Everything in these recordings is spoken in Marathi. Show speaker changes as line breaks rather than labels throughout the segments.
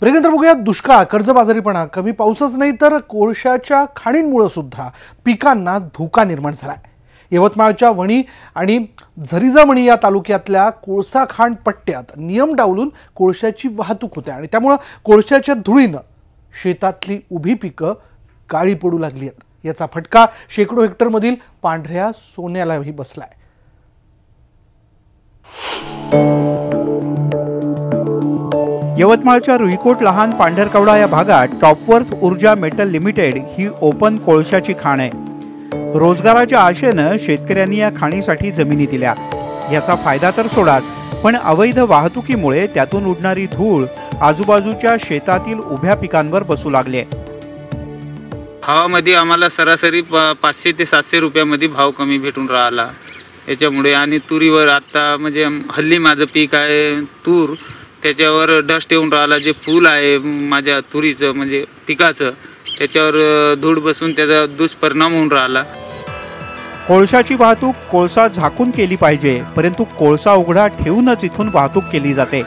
प्रेगेंद्र बघूया दुष्काळ कर्जबाजारीपणा कमी पाऊसच नाही तर कोळशाच्या खाणींमुळे सुद्धा पिकांना धोका निर्माण झालाय. यवतमाळच्या वणी आणि झरिजामणी या तालुक्यातल्या कोळसा खाण पट्ट्यात नियम डावलून कोळशाची वाहतूक होते आणि त्यामुळं कोळशाच्या धुळीनं शेतातली उभी पिकं काळी पडू लागली आहेत. याचा फटका शेकडो हेक्टरमधील पांढऱ्या सोन्यालाही बसलाय.
यवतमाळच्या रुईकोट लहान पांढरकवडा या भागात टॉपवर्थ ऊर्जा मेटल लिमिटेड ही ओपन कोळशाची खाण आहे. रोजगाराच्या आशेनं शेतकऱ्यांनी या खाणीसाठी जमिनी दिल्या. याचा फायदा तर सोडाच पण अवैध वाहतुकीमुळे त्यातून उडणारी धूळ आजूबाजूच्या शेतातील उभ्या पिकांवर बसू लागली आहे.
भावामध्ये आम्हाला सरासरी प- पाचशे ते सातशे रुपयामध्ये भाव कमी भेटून राहिला. याच्यामुळे आणि तुरीवर आत्ता म्हणजे हल्ली माझं पीक आहे तूर. त्याच्यावर डस्ट येऊन राहिला जे फूल आहे माझ्या तुरीचं म्हणजे पिकाचं त्याच्यावर धूळ बसून त्याचा दुष्परिणाम होऊन राहिला.
कोळशाची वाहतूक कोळसा झाकून केली पाहिजे परंतु कोळसा उघडा ठेवूनच इथून वाहतूक केली जाते.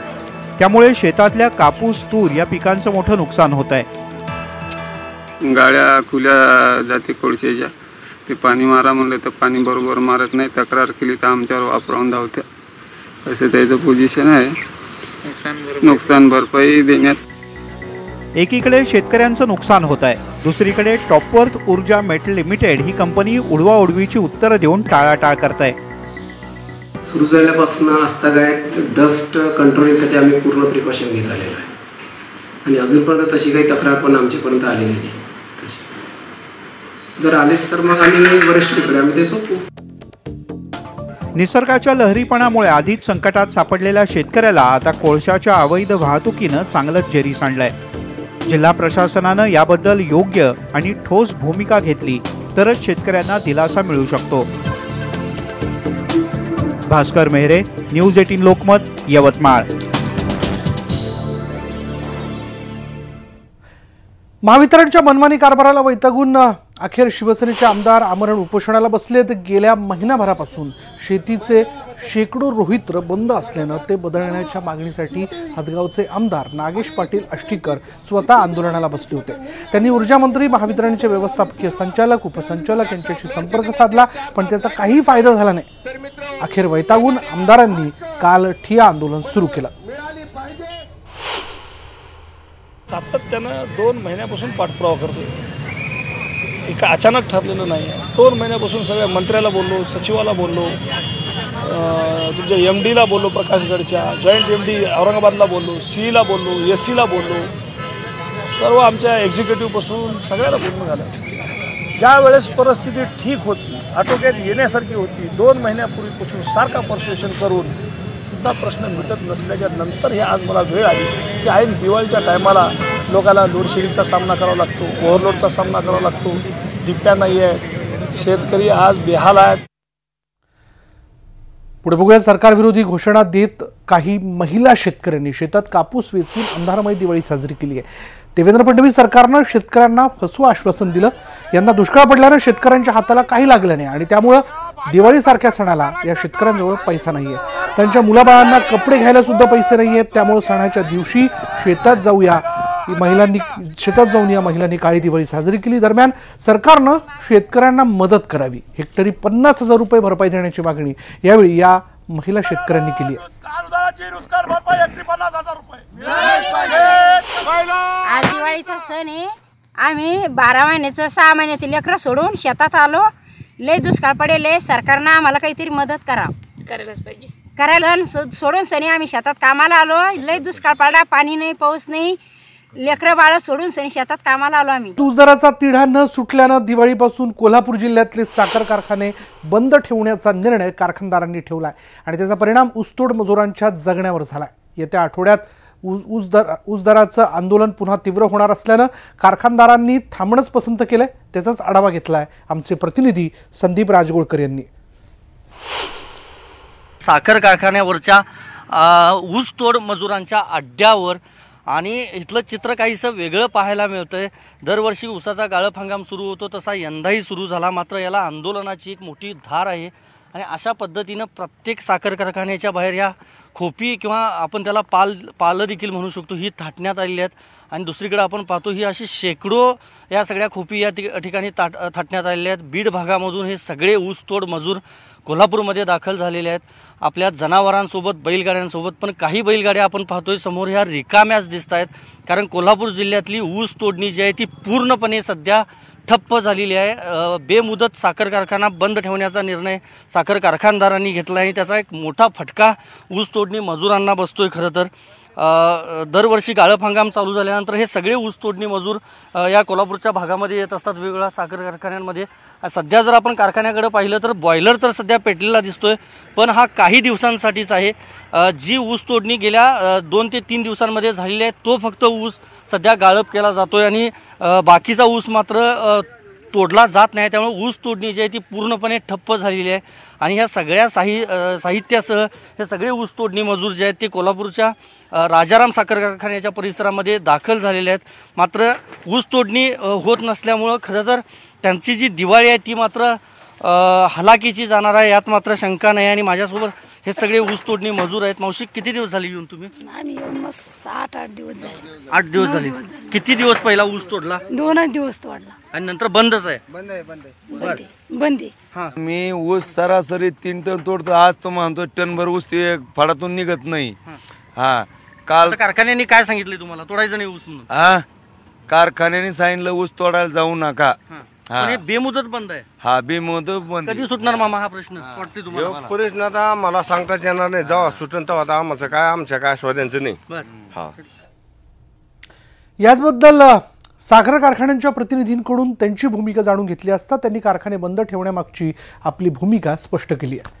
त्यामुळे शेतातल्या कापूस तूर या पिकांचं मोठं नुकसान होत आहे
गाड्या खुल्या जाते कोळशाच्या. ते पाणी मारा म्हणलं तर पाणी बरोबर मारत नाही. तक्रार केली तर आमच्यावर वापरावून धावत्या. असं त्याचं पोझिशन आहे.
नुकसान
भरपाई देण्यात.
एकीकडे शेतकऱ्यांचं नुकसान होत आहे. दुसरीकडे टॉपवर्थ ऊर्जा मेटल लिमिटेड ही कंपनी उडवाउडवीची उत्तरं देऊन टाळाटाळ करत. आहे
सुरू झाल्यापासून आजतागायत डस्ट कंट्रोलिंगसाठी आम्ही पूर्ण प्रिकॉशन घेत आलेलो आहे. आणि अजूनपर्यंत तशी काही तक्रार पण आमच्यापर्यंत आलेली नाही. जर आलेच तर मग आम्ही वरिष्ठकडे आम्ही ते सोपू
निसर्गाच्या लहरीपणामुळे आधीच संकटात सापडलेल्या शेतकऱ्याला आता कोळशाच्या अवैध वाहतुकीनं चांगलंच जेरी सांडलंय जिल्हा प्रशासनानं याबद्दल योग्य आणि ठोस भूमिका घेतली तरच शेतकऱ्यांना दिलासा मिळू शकतो. Bhaskar Mehre news eighteen Lokmat Yavatmal.
महावितरणच्या मनमानी कारभाराला वैतागून अखेर शिवसेनेचे आमदार आमरण उपोषणाला बसलेत. गेल्या महिनाभरापासून शेतीचे शेकडो रोहित्र बंद असल्यानं ते बदलण्याच्या मागणीसाठी हदगावचे आमदार नागेश पाटील आष्टीकर स्वतः आंदोलनाला बसले होते. त्यांनी ऊर्जा मंत्री महावितरणचे व्यवस्थापकीय संचालक उपसंचालक यांच्याशी संपर्क साधला पण त्याचा काही फायदा झाला नाही. अखेर वैतागून आमदारांनी काल ठिया आंदोलन सुरू केलं.
सातत्यानं दोन महिन्यापासून पाठपुरावा करतो एक अचानक ठरलेलं नाही आहे. दोन महिन्यापासून सगळ्या मंत्र्याला बोललो सचिवाला बोललो तुमच्या एम डीला बोललो प्रकाशगडच्या जॉईंट एम डी औरंगाबादला बोललो सीईला बोललो एस सीला बोललो. सर्व आमच्या एक्झिक्युटिव्हपासून सगळ्याला बोलणं झालं. ज्या वेळेस परिस्थिती ठीक होती आटोक्यात येण्यासारखी होती दोन महिन्यापूर्वीपासून सारखा परसुएशन करून सुद्धा प्रश्न मिटत नसल्याच्या नंतर हे आज मला वेळ आली. की ऐन दिवाळीच्या टायमाला लोकांना लोडशेडिंगचा सामना करावा लागतो ओव्हरलोडचा सामना करावा लागतो. डिप्या नाही आहेत शेतकरी आज बेहाल आहेत.
पुढे बघूया सरकारविरोधी घोषणा देत काही महिला शेतकऱ्यांनी शेतात कापूस वेचून अंधारमय दिवाळी साजरी केली आहे. देवेंद्र फडणवीस सरकारनं शेतकऱ्यांना फसवं आश्वासन दिलं. यंदा दुष्काळ पडल्यानं शेतकऱ्यांच्या हाताला काही लागलं नाही आणि त्यामुळं दिवाळीसारख्या सणाला या शेतकऱ्यांजवळ पैसा नाहीये. त्यांच्या मुलाबाळांना कपडे घ्यायला सुद्धा पैसे नाही आहेत त्यामुळे सणाच्या दिवशी शेतात जाऊया. ही महिलांनी शेतात जाऊन या महिलांनी काळी दिवाळी साजरी केली. दरम्यान सरकारनं शेतकऱ्यांना मदत करावी. हेक्टरी पन्नास हजार रुपये भरपाई देण्याची मागणी यावेळी या महिला शेतकऱ्यांनी केली आहे.
आज दिवाळीचा सण आहे. आम्ही बारा महिन्याचं सहा महिन्याचे लेकरं सोडून शेतात आलो. लय दुष्काळ पडेल आहे. सरकारनं आम्हाला काहीतरी मदत करा. करायलाच पाहिजे. करायला सो- सोडून सनी आम्ही शेतात कामाला आलो. लय दुष्काळ पडला. पाणी नाही पाऊस नाही. लेकरं बाळं सोडून सनी शेतात कामाला आलो आम्ही.
दराचा तिढा न सुटल्यानं दिवाळीपासून कोल्हापूर जिल्ह्यातले साखर कारखाने बंद ठेवण्याचा निर्णय कारखानदारांनी ठेवलाय. आणि त्याचा परिणाम ऊसतोड मजुरांच्या जगण्यावर झालाय. येत्या आठवड्यात ऊस दर ऊस दराचं आंदोलन पुन्हा तीव्र होणार असल्यानं कारखानदारांनी थांबणंच पसंत केलंय त्याचाच आढावा घेतलाय आमचे प्रतिनिधी संदीप राजगोळकर यांनी.
साखर कारखान्यावरच्या ऊसतोड मजुरांच्या अड्ड्यावर आणि इथलं चित्र काहीसं वेगळं पाहायला मिळतंय. दरवर्षी उसाचा गाळप हंगाम सुरू होतो तसा यंदाही सुरू झाला. मात्र याला आंदोलनाची एक मोठी धार आहे. आणि अशा पद्धतीनं प्रत्येक साखर कारखान्याच्या बाहेर या खोपी किंवा आपण त्याला पाल पालं देखील म्हणू शकतो ही थाटण्यात आलेली आहेत. आणि दुसरीकडे आपण पाहतो ही अशी शेकडो या सगळ्या खोपी या ठिकाणी ताट थाटण्यात आलेल्या आहेत. बीड भागामधून हे सगळे ऊसतोड मजूर कोल्हापूरमध्ये दाखल झालेले आहेत. आपल्या जनावरांसोबत बैलगाड्यांसोबत पण काही बैलगाड्या आपण पाहतोय समोर ह्या रिकाम्याच दिसत आहेत कारण कोल्हापूर जिल्ह्यातली ऊस तोडणी जी आहे ती पूर्णपणे सध्या ठप्प झालेली आहे. बेमुदत साखर कारखाना बंद ठेवण्याचा निर्णय साखर कारखानदारांनी घेतला आहे. आणि त्याचा एक मोठा फटका ऊस तोडणी मजुरांना बसतोय खरं तर. दरवर्षी गाळप हंगाम चालू झाल्यानंतर हे सगळे ऊस तोडणी मजूर या कोल्हापूरच्या भागामध्ये येत असतात वेगवेगळ्या साखर कारखान्यांमध्ये. सध्या जर आपण कारखान्याकडे पाहिलं तर बॉयलर तर सध्या पेटलेला दिसतोय पण हा काही दिवसांसाठीच आहे. जी ऊस तोडणी गेल्या दोन ते तीन दिवसांमध्ये झालेली आहे तो फक्त ऊस सध्या गाळप केला जातोय आणि बाकीचा ऊस मात्र तोडला जात नाही त्यामुळे ऊस तोडणी जी आहे ती पूर्णपणे ठप्प झालेली आहे. आणि ह्या सगळ्या साहि साहित्यासह हे सगळे ऊस तोडणी मजूर जे आहेत ते कोल्हापूरच्या राजाराम साखर कारखान्याच्या परिसरामध्ये दाखल झालेले आहेत. मात्र ऊस तोडणी होत नसल्यामुळं खरं तर त्यांची जी दिवाळी आहे ती मात्र हलाखीची जाणार आहे यात मात्र शंका नाही. आणि माझ्यासोबत हे सगळे ऊस तोडणी मजूर आहेत. मावशी किती दिवस झाले येऊन तुम्ही?
आम्ही येऊन मस्त आठ आठ दिवस झाले.
आठ दिवस झाले. किती दिवस पहिला ऊस तोडला?
दोनच दिवस तोडला.
आणि नंतर बंदच आहे?
बंदी बंदी
मी ऊस सरासरी तीन टन तोडतो. आज तो म्हणतो टनभर ऊस ते फडातून निघत नाही. हा. काल
कारखान्यांनी काय सांगितले तुम्हाला? तोडायचं नाही ऊस म्हणून.
हा कारखान्याने सांगितलं ऊस तोडायला जाऊ नका. हा.
पण हे बेमुदत बंद आहे.
हा बेमोद बंद
कधी सुटणार मामा हा प्रश्न? वाटते तुम्हाला मला?
प्रश्न आता मला सांगताच येणार नाही. जेव्हा सुटन तेव्हा आता आमचं काय आमच्या काय स्वाद्यांचं नाही.
बर.
हा.
याचबद्दल अ, साखर कारखान्यांच्या प्रतिनिधींकडून त्यांची भूमिका जाणून घेतली असता त्यांनी कारखाने बंद ठेवण्यामागची आपली भूमिका स्पष्ट केली आहे.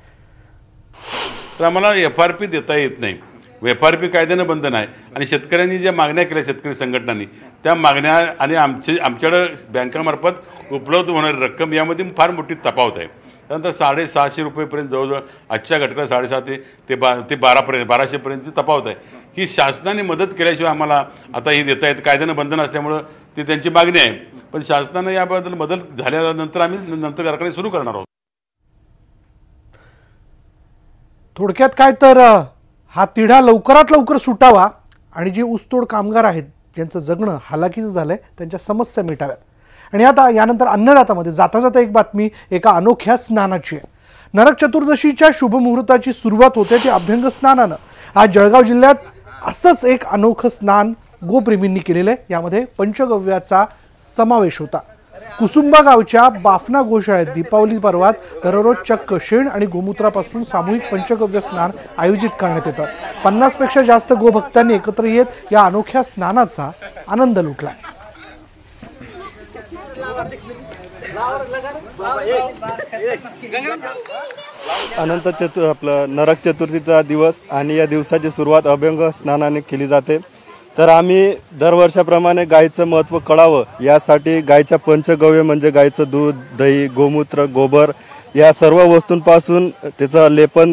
तर आम्हाला एफ आर पी देता येत नाही. एफ आर पी कायद्यानं बंधन आहे आणि शेतकऱ्यांनी ज्या मागण्या केल्या शेतकरी संघटनांनी त्या मागण्या आणि आमचे आमच्याकडं बँकामार्फत उपलब्ध होणारी रक्कम यामध्ये फार मोठी तफावत आहे. त्यानंतर साडेसहाशे रुपयेपर्यंत जवळजवळ आजच्या घटकाला साडेसहा ते बा ते बारापर्यंत बाराशेपर्यंत तफावत आहे. ही शासनाने मदत केल्याशिवाय आम्हाला आता ही देता येत कायद्यानं बंधन असल्यामुळं ती त्यांची मागणी आहे. पण शासनानं याबद्दल मदत झाल्यानंतर आम्ही नंतर कारखाने सुरू करणार आहोत.
थोडक्यात काय तर हा तिढा लवकरात लवकर सुटावा आणि जे ऊसतोड कामगार आहेत ज्यांचं जगणं हालाकीचं आहे त्यांच्या समस्या मिटाव्यात. आणि आता यानंतर अन्नदातामध्ये जाता जाता एक बातमी एका अनोख्या स्नानाची आहे. नरक चतुर्दशीच्या शुभमुहूर्ताची सुरुवात होते ती अभ्यंग स्नानानं. आज जळगाव जिल्ह्यात असंच एक अनोखं स्नान गोप्रेमींनी केलेलं आहे. यामध्ये पंचगव्याचा समावेश होता. कुसुंबा गावच्या बाफना गोशाळेत दीपावली पर्वात दररोज चक्क शेण आणि गोमूत्रापासून सामूहिक पंचगव्य स्नान आयोजित करण्यात येतं. पन्नासपेक्षा जास्त गोभक्तांनी एकत्र येत या अनोख्या स्नानाचा आनंद लुटला.
अनंत चतु आपलं नरक चतुर्थीचा दिवस आणि या दिवसाची सुरुवात अभ्यंग स्नानाने केली जाते. तर आम्ही दरवर्षाप्रमाणे गायीचं महत्त्व कळावं. यासाठी गायच्या पंचगव्य म्हणजे गायचं दूध दही गोमूत्र गोबर या सर्व वस्तूंपासून त्याचं लेपन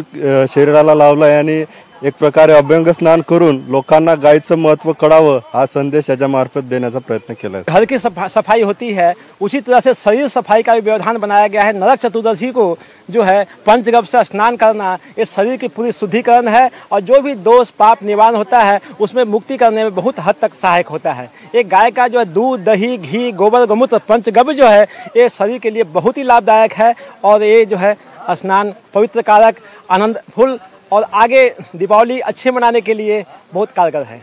शरीराला लावलं आहे आणि एक प्रकारे अभ्यंग स्नान करून लोकांना गायचं महत्त्व कळावं हा संदेश मार्फत देण्याचा प्रयत्न केला आहे
घर की सफ़ा, सफ़ाई होती है. उसी तरह से शरीर सफ़ाई का भी व्यवधान बनाया गया है. नरक चतुर्दशी को जो है पंचगव से स्नान करना ये शरीर की पूरी शुद्धिकरण है और जो भी दोष पाप निवारण होता है उसमें मुक्ति करने में बहुत हद तक सहायक होता है। एक गाय का जो है दूध दही घी गोबर गोमूत्र पंचगव्य जो है ये शरीर के लिए बहुत ही लाभदायक है और ये जो है स्नान पवित्र कारक आनंदफुल और आगे दीपावली अच्छे मनाने के लिए बहुत कारगर है।